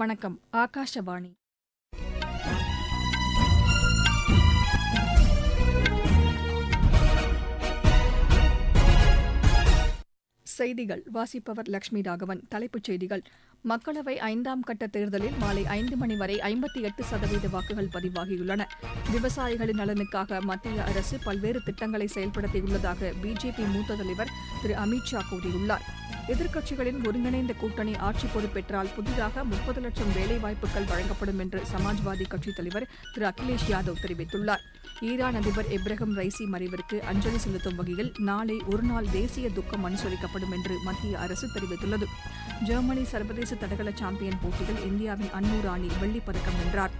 வணக்கம் ஆகாஷவாணி. செய்திகள் வாசிப்பவர் லட்சுமி ராகவன். தலைப்புச் செய்திகள் மக்களவை ஐந்தாம் கட்ட தேர்தலில் மாலை ஐந்து மணி வரை ஐம்பத்தி எட்டு சதவீத வாக்குகள் பதிவாகியுள்ளன. விவசாயிகளின் நலனுக்காக மத்திய அரசு பல்வேறு திட்டங்களை செயல்படுத்தியுள்ளதாக பிஜேபி மூத்த தலைவர் திரு அமித் ஷா கூறியுள்ளார். எதிர்க்கட்சிகளின் ஒருங்கிணைந்த கூட்டணி ஆட்சி பொறுப்பேற்றால் புதிதாக முப்பது லட்சம் வேலைவாய்ப்புகள் வழங்கப்படும் என்று சமாஜ்வாதி கட்சித் தலைவர் திரு அகிலேஷ் யாதவ் தெரிவித்துள்ளார். ஈரான் அதிபர் இப்ராஹிம் ரைசி மறைவிற்கு அஞ்சலி செலுத்தும் வகையில் நாளை ஒருநாள் தேசிய துக்கம் அனுசரிக்கப்படும் என்று மத்திய அரசு தெரிவித்துள்ளது. ஜெர்மனி சர்வதேச தடகள சாம்பியன் போட்டியில் இந்தியாவின் அன்னூர் ராணி வெள்ளிப்பதக்கம் வென்றார்.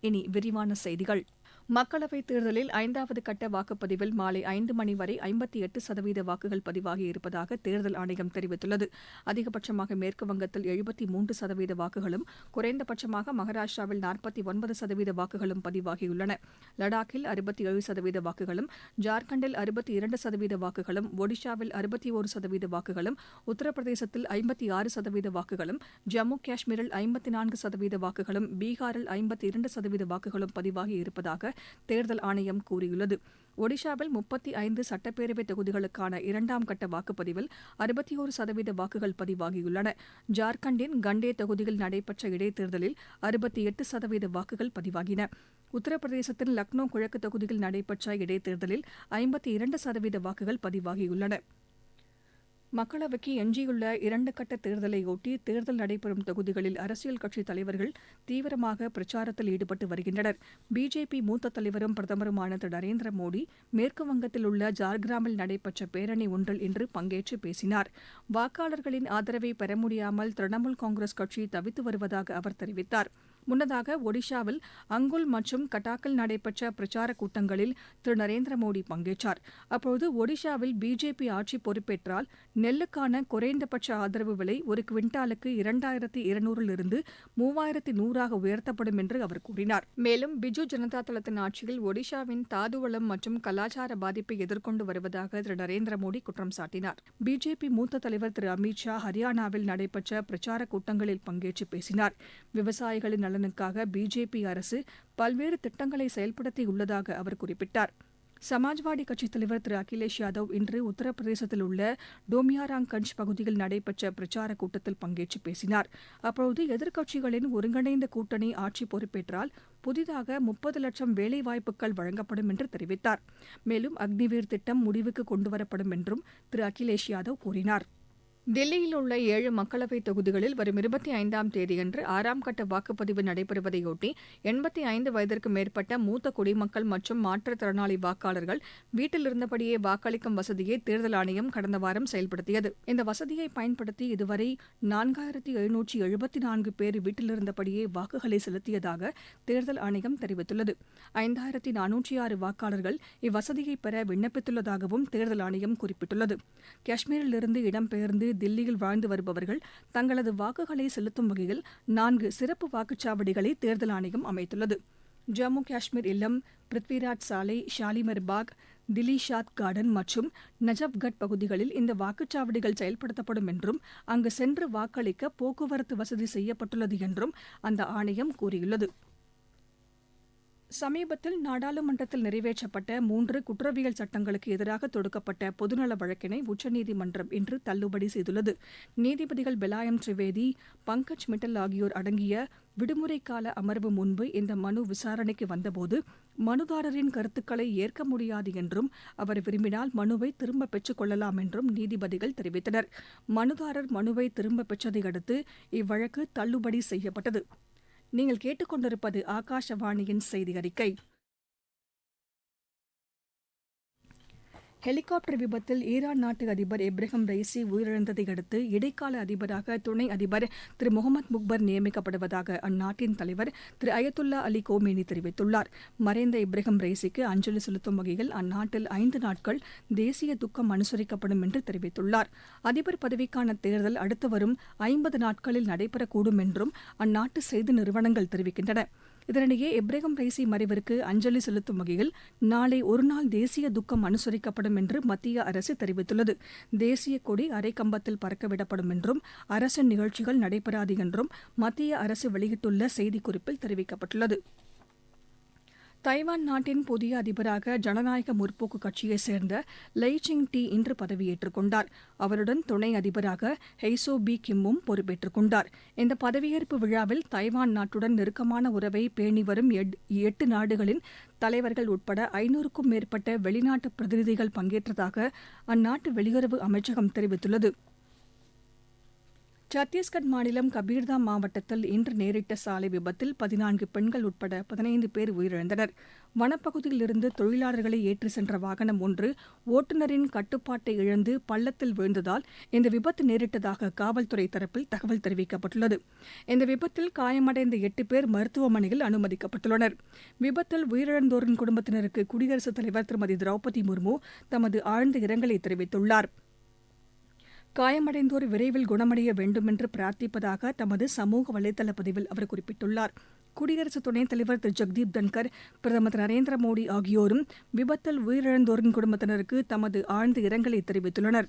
இனி விரிவான செய்திகள். மக்களவைத் தேர்தலில் ஐந்தாவது கட்ட வாக்குப்பதிவில் மாலை ஐந்து மணி வரை ஐம்பத்தி எட்டு சதவீத வாக்குகள் பதிவாகியிருப்பதாக தேர்தல் ஆணையம் தெரிவித்துள்ளது. அதிகபட்சமாக மேற்கு வங்கத்தில் எழுபத்தி மூன்று சதவீத வாக்குகளும் குறைந்தபட்சமாக மகாராஷ்டிராவில் நாற்பத்தி ஒன்பது சதவீத வாக்குகளும் பதிவாகியுள்ளன. லடாக்கில் அறுபத்தி ஏழு சதவீத வாக்குகளும் ஜார்க்கண்டில் அறுபத்தி இரண்டு சதவீத வாக்குகளும் ஒடிஷாவில் அறுபத்தி ஒரு சதவீத வாக்குகளும் உத்தரப்பிரதேசத்தில் ஐம்பத்தி ஆறு சதவீத வாக்குகளும் ஜம்மு காஷ்மீரில் ஐம்பத்தி நான்கு சதவீத வாக்குகளும் பீகாரில் ஐம்பத்தி இரண்டு சதவீத வாக்குகளும் பதிவாகி இருப்பதாக தேர்தல் ஆணையம் கூறியுள்ளது. ஒடிஷாவில் முப்பத்தி ஐந்து சட்டப்பேரவை தொகுதிகளுக்கான இரண்டாம் கட்ட வாக்குப்பதிவில் அறுபத்தி ஒரு சதவீத வாக்குகள் பதிவாகியுள்ளன. ஜார்க்கண்டின் கண்டே தொகுதியில் நடைபெற்ற இடைத்தேர்தலில் அறுபத்தி எட்டு சதவீத வாக்குகள் பதிவாகின. உத்தரப்பிரதேசத்தின் லக்னோ கிழக்கு தொகுதியில் நடைபெற்ற இடைத்தேர்தலில் ஐம்பத்தி இரண்டு சதவீத வாக்குகள் பதிவாகியுள்ளன. மக்களவைக்கு எஞ்சியுள்ள இரண்டு கட்ட தேர்தலையொட்டி தேர்தல் நடைபெறும் தொகுதிகளில் அரசியல் கட்சித் தலைவர்கள் தீவிரமாக பிரச்சாரத்தில் ஈடுபட்டு வருகின்றனர். பிஜேபி மூத்த தலைவரும் பிரதமருமான திரு. நரேந்திர மோடி மேற்குவங்கத்தில் உள்ள ஜார்கிராமில் நடைபெற்ற பேரணி ஒன்றில் இன்று பங்கேற்று பேசினார். வாக்காளர்களின் ஆதரவை பெற முடியாமல் திரிணாமுல் காங்கிரஸ் கட்சி தவித்து வருவதாக அவர் தெரிவித்தார். முன்னதாக ஒடிஷாவில் அங்குல் மற்றும் கட்டாக்கில் நடைபெற்ற பிரச்சாரக் கூட்டங்களில் திரு. நரேந்திர மோடி பங்கேற்றார். அப்போது ஒடிஷாவில் பிஜேபி ஆட்சி பொறுப்பேற்றால் நெல்லுக்கான குறைந்தபட்ச ஆதரவு விலை ஒரு குவிண்டாலுக்கு இரண்டாயிரத்தி இருநூறிலிருந்து மூவாயிரத்தி நூறாக உயர்த்தப்படும் என்று அவர் கூறினார். மேலும் பிஜு ஜனதா தளத்தின் ஆட்சியில் ஒடிஷாவின் தாதுவளம் மற்றும் கலாச்சார பாதிப்பை எதிர்கொண்டு வருவதாக திரு. நரேந்திர மோடி குற்றம் சாட்டினார். பிஜேபி மூத்த தலைவர் திரு. அமித் ஷா ஹரியானாவில் நடைபெற்ற பிரச்சாரக் கூட்டங்களில் பங்கேற்று பேசினார். விவசாயிகளின் நலனுக்காக பிஜேபி அரசு பல்வேறு திட்டங்களை செயல்படுத்தியுள்ளதாக அவர் குறிப்பிட்டார். சமாஜ்வாடி கட்சித் தலைவர் திரு. அகிலேஷ் யாதவ் இன்று உத்தரப்பிரதேசத்தில் உள்ள டோமியாராங்கஞ்ச் பகுதியில் நடைபெற்ற பிரச்சாரக் கூட்டத்தில் பங்கேற்று பேசினார். அப்போது எதிர்க்கட்சிகளின் ஒருங்கிணைந்த கூட்டணி ஆட்சி பொறுப்பேற்றால் புதிதாக முப்பது லட்சம் வேலைவாய்ப்புகள் வழங்கப்படும் என்று தெரிவித்தார். மேலும் அக்னிவீர் திட்டம் முடிவுக்கு கொண்டுவரப்படும் என்றும் திரு. அகிலேஷ் யாதவ் கூறினார். தில்லியில் உள்ள ஏழு மக்களவைத் தொகுதிகளில் வரும் இருபத்தி ஐந்தாம் தேதியன்று ஆறாம் கட்ட வாக்குப்பதிவு நடைபெறுவதையொட்டி எண்பத்தி ஐந்து வயதிற்கு மேற்பட்ட மூத்த குடிமக்கள் மற்றும் மாற்றுத்திறனாளி வாக்காளர்கள் வீட்டில் இருந்தபடியே வாக்களிக்கும் வசதியை தேர்தல் ஆணையம் கடந்த வாரம் செயல்படுத்தியது. இந்த வசதியை பயன்படுத்தி இதுவரை நான்காயிரத்தி எழுநூற்றி எழுபத்தி நான்கு பேர் வீட்டிலிருந்தபடியே வாக்குகளை செலுத்தியதாக தேர்தல் ஆணையம் தெரிவித்துள்ளது. ஐந்தாயிரத்தி நானூற்றி ஆறு வாக்காளர்கள் இவ்வசதியை பெற விண்ணப்பித்துள்ளதாகவும் தேர்தல் ஆணையம் குறிப்பிட்டுள்ளது. காஷ்மீரிலிருந்து இடம்பெயர்ந்து தில்லியில் வாழ்ந்து வருபவர்கள் தங்களது வாக்குகளை செலுத்தும் வகையில் நான்கு சிறப்பு வாக்குச்சாவடிகளை தேர்தல் ஆணையம் அமைத்துள்ளது. ஜம்மு காஷ்மீர் இல்லம் பிருத்விராஜ் சாலை ஷாலிமர் பாக் திலிஷாத் கார்டன் மற்றும் நஜப்கட் பகுதிகளில் இந்த வாக்குச்சாவடிகள் செயல்படுத்தப்படும் என்றும் அங்கு சென்று வாக்களிக்க போக்குவரத்து வசதி செய்யப்பட்டுள்ளது என்றும் அந்த ஆணையம் கூறியுள்ளது. சமீபத்தில் நாடாளுமன்றத்தில் நிறைவேற்றப்பட்ட மூன்று குற்றவியல் சட்டங்களுக்கு எதிராக தொடுக்கப்பட்ட பொதுநல வழக்கினை உச்சநீதிமன்றம் இன்று தள்ளுபடி செய்துள்ளது. நீதிபதிகள் பெலாயம் திரிவேதி பங்கஜ் மிட்டல் ஆகியோர் அடங்கிய விடுமுறை கால அமர்வு முன்பு இந்த மனு விசாரணைக்கு வந்தபோது மனுதாரரின் கருத்துக்களை ஏற்க முடியாது என்றும் அவர் விரும்பினால் மனுவை திரும்ப பெற்றுக் கொள்ளலாம் என்றும் நீதிபதிகள் தெரிவித்தனர். மனுதாரர் மனுவை திரும்ப பெற்றதை அடுத்து இவ்வழக்கு தள்ளுபடி செய்யப்பட்டது. நீங்கள் கேட்டுக்கொண்டிருப்பது ஆகாஷவாணியின் செய்தி அறிக்கை ஹெலிகாப்டர் விபத்தில் ஈரான் நாட்டு அதிபர் இப்ராஹிம் ரைசி உயிரிழந்ததை அடுத்து இடைக்கால அதிபராக துணை அதிபர் திரு முகமது முக்பர் நியமிக்கப்படுவதாக அந்நாட்டின் தலைவர் திரு அயத்துல்லா அலி கோமேனி தெரிவித்துள்ளார். மறைந்த இப்ராஹிம் ரைசிக்கு அஞ்சலி செலுத்தும் வகையில் அந்நாட்டில் ஐந்து நாட்கள் தேசிய துக்கம் அனுசரிக்கப்படும் என்று தெரிவித்துள்ளார். அதிபர் பதவிக்கான தேர்தல் அடுத்து வரும் ஐம்பது நாட்களில் நடைபெறக்கூடும் என்றும் அந்நாட்டு செய்தி நிறுவனங்கள் தெரிவிக்கின்றன. இதனிடையே இப்ராஹிம் ரைசி மறைவிற்கு அஞ்சலி செலுத்தும் வகையில் நாளை ஒருநாள் தேசிய துக்கம் அனுசரிக்கப்படும் என்று மத்திய அரசு தெரிவித்துள்ளது. தேசிய கொடி அரைக்கம்பத்தில் பறக்கவிடப்படும் என்றும் அரசின் நிகழ்ச்சிகள் நடைபெறாது என்றும் மத்திய அரசு வெளியிட்டுள்ள செய்திக்குறிப்பில் தெரிவிக்கப்பட்டுள்ளது. தைவான் நாட்டின் புதிய அதிபராக ஜனநாயக முற்போக்கு கட்சியைச் சேர்ந்த லை சிங் டி இன்று பதவியேற்றுக் கொண்டார். அவருடன் துணை அதிபராக ஹெய்சோ பி கிம்மும் பொறுப்பேற்றுக் கொண்டார். இந்த பதவியேற்பு விழாவில் தைவான் நாட்டுடன் நெருக்கமான உறவை பேணி வரும் எட்டு நாடுகளின் தலைவர்கள் உட்பட ஐநூறுக்கும் மேற்பட்ட வெளிநாட்டு பிரதிநிதிகள் பங்கேற்றதாக அந்நாட்டு வெளியுறவு அமைச்சகம் தெரிவித்துள்ளது. சத்தீஸ்கட் மாநிலம் கபீர்தாம் மாவட்டத்தில் இன்று நேரிட்ட சாலை விபத்தில் பதினான்கு பெண்கள் உட்பட பதினைந்து பேர் உயிரிழந்தனர். வனப்பகுதியிலிருந்து தொழிலாளர்களை ஏற்றி சென்ற வாகனம் ஒன்று ஓட்டுநரின் கட்டுப்பாட்டை இழந்து பள்ளத்தில் விழுந்ததால் இந்த விபத்து நேரிட்டதாக காவல்துறை தரப்பில் தகவல் தெரிவிக்கப்பட்டுள்ளது. இந்த விபத்தில் காயமடைந்த எட்டு பேர் மருத்துவமனையில் அனுமதிக்கப்பட்டுள்ளனர். விபத்தில் உயிரிழந்தோரின் குடும்பத்தினருக்கு குடியரசுத் தலைவர் திருமதி திரௌபதி முர்மு தமது ஆழ்ந்த இரங்கலை தெரிவித்துள்ளாா் காயமடைந்தோர் விரைவில் குணமடைய வேண்டுமென்று பிரார்த்திப்பதாக தமது சமூக வலைதள பதிவில் அவர் குறிப்பிட்டுள்ளார். குடியரசு துணைத் தலைவர் திரு. ஜெக்தீப் தன்கர் பிரதமர் திரு. நரேந்திர மோடி ஆகியோரும் விபத்தில் உயிரிழந்தோரின் குடும்பத்தினருக்கு தமது ஆழ்ந்த இரங்கலை தெரிவித்துள்ளனா்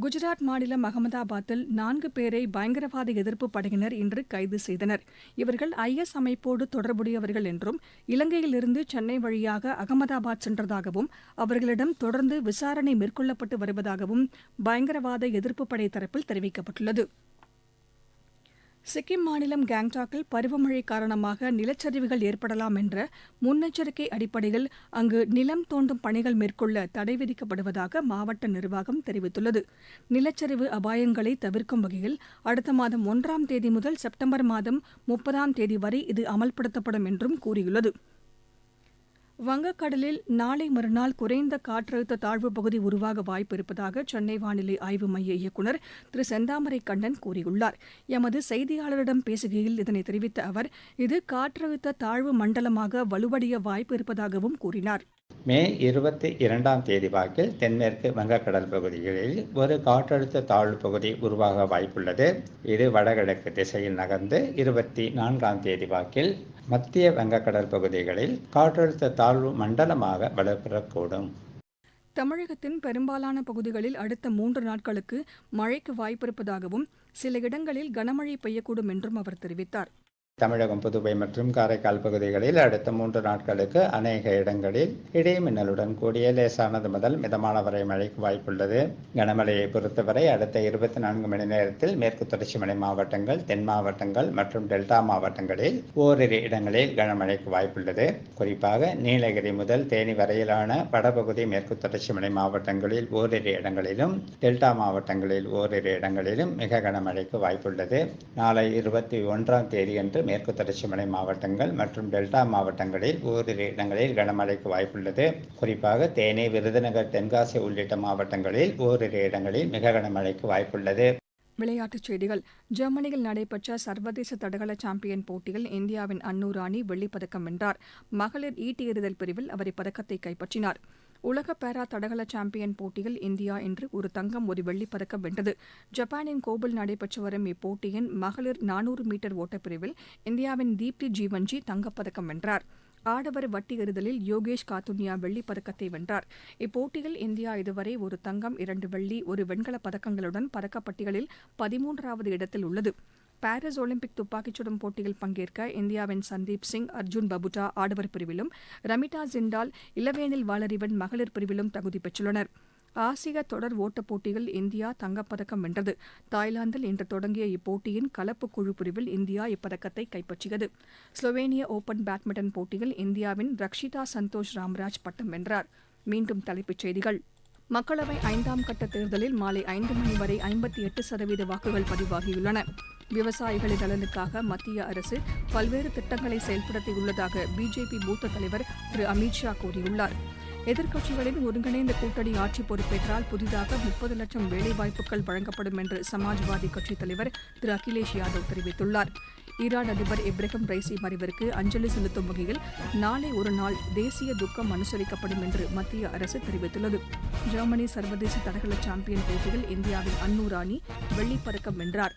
குஜராத் மாநிலம் அகமதாபாத்தில் நான்கு பேரை பயங்கரவாத எதிர்ப்பு படையினர் இன்று கைது செய்தனர். இவர்கள் ஐஎஸ் அமைப்போடு தொடர்புடையவர்கள் என்றும் இலங்கையிலிருந்து சென்னை வழியாக அகமதாபாத் சென்றதாகவும் அவர்களிடம் தொடர்ந்து விசாரணை மேற்கொள்ளப்பட்டு வருவதாகவும் பயங்கரவாத எதிர்ப்பு படை தரப்பில் தெரிவிக்கப்பட்டுள்ளது. சிக்கிம் மாநிலம் கேங்டாக்கில் பருவமழை காரணமாக நிலச்சரிவுகள் ஏற்படலாம் என்ற முன்னெச்சரிக்கை அடிப்படையில் அங்கு நிலம் தோண்டும் பணிகள் மேற்கொள்ள தடை விதிக்கப்படுவதாக மாவட்ட நிர்வாகம் தெரிவித்துள்ளது. நிலச்சரிவு அபாயங்களை தவிர்க்கும் வகையில் அடுத்த மாதம் ஒன்றாம் தேதி முதல் செப்டம்பர் மாதம் முப்பதாம் தேதி வரை இது அமல்படுத்தப்படும் என்றும் கூறியுள்ளது. வங்கக்கடலில் நாளை மறுநாள் குறைந்த காற்றழுத்த தாழ்வுப் பகுதி உருவாக வாய்ப்பு இருப்பதாக சென்னை வானிலை ஆய்வு மைய இயக்குநர் திரு செந்தாமரை கண்ணன் கூறியுள்ளார். எமது செய்தியாளரிடம் பேசுகையில் இதனை தெரிவித்த அவர் இது காற்றழுத்த தாழ்வு மண்டலமாக வலுவடைய வாய்ப்பு இருப்பதாகவும் கூறினார். மே இருபத்தி இரண்டாம் தேதி வாக்கில் தென்மேற்கு வங்கக்கடல் பகுதிகளில் ஒரு காற்றழுத்த தாழ்வு பகுதி உருவாக வாய்ப்புள்ளது. இது வடகிழக்கு திசையில் நகர்ந்து இருபத்தி நான்காம் தேதி வாக்கில் மத்திய வங்கக்கடல் பகுதிகளில் காற்றழுத்த தாழ்வு மண்டலமாக வலுப்பெறக்கூடும் தமிழகத்தின் பெரும்பாலான பகுதிகளில் அடுத்த மூன்று நாட்களுக்கு மழைக்கு வாய்ப்பிருப்பதாகவும் சில இடங்களில் கனமழை பெய்யக்கூடும் என்றும் அவர் தெரிவித்தார். தமிழகம் புதுவை மற்றும் காரைக்கால் பகுதிகளில் அடுத்த மூன்று நாட்களுக்கு அநேக இடங்களில் இடைமின்னலுடன் கூடிய லேசானது முதல் மிதமான வரை மழைக்கு வாய்ப்புள்ளது. கனமழையை பொறுத்தவரை அடுத்த இருபத்தி நான்கு மணி நேரத்தில் மேற்கு தொடர்ச்சி மலை மாவட்டங்கள் தென் மாவட்டங்கள் மற்றும் டெல்டா மாவட்டங்களில் ஓரிரு இடங்களில் கனமழைக்கு வாய்ப்புள்ளது. குறிப்பாக நீலகிரி முதல் தேனி வரையிலான வடபகுதி மேற்கு தொடர்ச்சி மலை மாவட்டங்களில் ஓரிரு இடங்களிலும் டெல்டா மாவட்டங்களில் ஓரிரு இடங்களிலும் மிக கனமழைக்கு வாய்ப்புள்ளது. நாளை இருபத்தி ஒன்றாம் தேதியன்று மேற்கு தொடர்ச்சி மலை மாவட்டங்கள் மற்றும் டெல்டா மாவட்டங்களில் ஓரிரு இடங்களில் கனமழைக்கு வாய்ப்புள்ளது. குறிப்பாக தேனி விருதுநகர் தென்காசி உள்ளிட்ட மாவட்டங்களில் ஓரிரு இடங்களில் மிக கனமழைக்கு வாய்ப்புள்ளது. விளையாட்டுச் செய்திகள். ஜெர்மனியில் நடைபெற்ற சர்வதேச தடகள சாம்பியன் போட்டியில் இந்தியாவின் அன்னூர் ராணி வெள்ளிப்பதக்கம் வென்றார். மகளிர் ஈட்டி எறிதல் பிரிவில் அவர் இப்பதக்கத்தை கைப்பற்றினாா் உலக பேரா தடகள சாம்பியன் போட்டியில் இந்தியா இன்று ஒரு தங்கம் ஒரு வெள்ளிப்பதக்கம் வென்றது. ஜப்பானின் கோபில் நடைபெற்று வரும் இப்போட்டியின் மகளிர் நானூறு மீட்டர் ஓட்டப்பிரிவில் இந்தியாவின் தீப்தி ஜீவன்ஜி தங்கப்பதக்கம் வென்றார். ஆடவர் வட்டி எறிதலில் யோகேஷ் காத்துன்யா வெள்ளிப் பதக்கத்தை வென்றார். இப்போட்டியில் இந்தியா இதுவரை ஒரு தங்கம் இரண்டு வெள்ளி ஒரு வெண்கலப் பதக்கங்களுடன் பதக்கப்பட்டியலில் பதிமூன்றாவது இடத்தில் உள்ளது. பாரிஸ் ஒலிம்பிக் துப்பாக்கிச் சுடும் போட்டியில் பங்கேற்க இந்தியாவின் சந்தீப் சிங் அர்ஜுன் பபுட்டா ஆடவர் பிரிவிலும் ரமிதா ஜிண்டால் இளவேனில் வாளறிவன் மகளிர் பிரிவிலும் தகுதி பெற்றுள்ளனர். ஆசிய தொடர் ஓட்டப் போட்டியில் இந்தியா தங்கப்பதக்கம் வென்றது. தாய்லாந்தில் இன்று தொடங்கிய இப்போட்டியின் கலப்பு குழு பிரிவில் இந்தியா இப்பதக்கத்தை கைப்பற்றியது. ஸ்லோவேனிய ஓபன் பேட்மிண்டன் போட்டியில் இந்தியாவின் ரக்ஷிதா சந்தோஷ் ராம்ராஜ் பட்டம் வென்றார். மீண்டும் தலைப்புச் செய்திகள். மக்களவை ஐந்தாம் கட்ட தேர்தலில் மாலை ஐந்து மணி வரை ஐம்பத்தி எட்டு சதவீத வாக்குகள் பதிவாகியுள்ளன. விவசாயிகளின் நலனுக்காக மத்திய அரசு பல்வேறு திட்டங்களை செயல்படுத்தியுள்ளதாக பிஜேபி மூத்த தலைவர் திரு அமித் ஷா கூறியுள்ளார். எதிர்க்கட்சிகளின் ஒருங்கிணைந்த கூட்டணி ஆட்சி பொறுப்பேற்றால் புதிதாக முப்பது லட்சம் வேலைவாய்ப்புகள் வழங்கப்படும் என்று சமாஜ்வாதி கட்சித் தலைவர் திரு அகிலேஷ் யாதவ் தெரிவித்துள்ளார். ஈரான் அதிபர் இப்ராஹிம் ரைசி மறைவிற்கு அஞ்சலி செலுத்தும் வகையில் நாளை ஒரு நாள் தேசிய துக்கம் அனுசரிக்கப்படும் என்று மத்திய அரசு தெரிவித்துள்ளது. ஜெர்மனி சர்வதேச தடகள சாம்பியன் போட்டியில் இந்தியாவின் அன்னூராணி ராணி வென்றாா் வென்றார்.